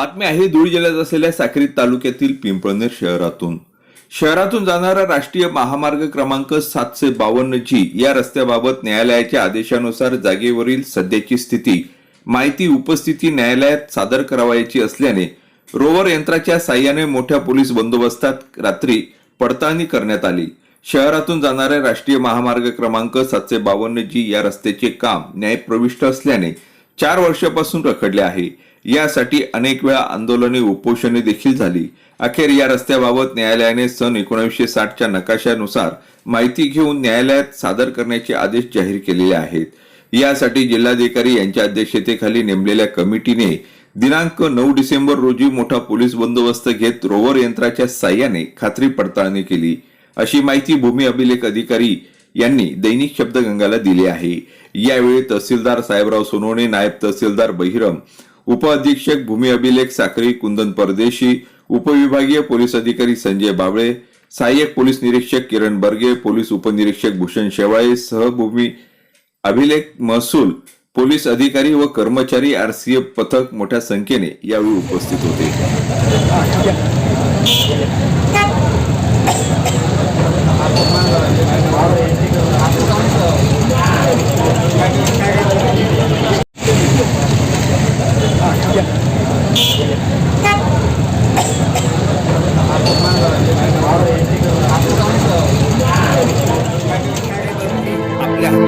आहे धुळे जिल्ह्यात असलेल्या साक्री तालुक्यातील पिंपळनेर शहरातून. शहरातून जाणारा राष्ट्रीय महामार्ग क्रमांक सातशे बावन्न जी या रस्त्याबाबत न्यायालयाच्या आदेशानुसार जागेवरील सध्याची स्थिती माहिती उपस्थिती न्यायालयात सादर करावायची असल्याने रोवर यंत्राच्या साह्याने मोठ्या पोलीस बंदोबस्तात रात्री पडताळणी करण्यात आली. शहरातून जाणाऱ्या राष्ट्रीय महामार्ग क्रमांक सातशे बावन्न जी या रस्त्याचे काम न्यायप्रविष्ट असल्याने चार वर्षापासून रखडले आहे. यासाठी अनेक वेळा आंदोलने उपोषणे देखील झाली. अखेर या रस्त्याबाबत न्यायालयाने सन एकोणीसशे साठच्या नकाशानुसार माहिती घेऊन न्यायालयात सादर करण्याचे आदेश जाहीर केलेले आहेत. यासाठी जिल्हाधिकारी यांच्या अध्यक्षतेखाली नेमलेल्या कमिटीने दिनांक नऊ डिसेंबर रोजी मोठा पोलीस बंदोबस्त घेत रोवर यंत्राच्या साह्याने खात्री पडताळणी केली. अशी माहिती भूमी अभिलेख अधिकारी यांनी दैनिक शब्दगंगाला दिली आहे. यावेळी तहसीलदार साहेबराव सोनवणे नायब तहसीलदार बहिरम उपअधीक्षक भूमी अभिलेख साखरी कुंदन परदेशी उपविभागीय पोलीस अधिकारी संजय बाबळे सहाय्यक पोलीस निरीक्षक किरण बर्गे पोलीस उपनिरीक्षक भूषण शेवाळे सहभूमी अभिलेख महसूल पोलीस अधिकारी व कर्मचारी आरसीएफ पथक मोठ्या संख्येने यावेळी उपस्थित होते.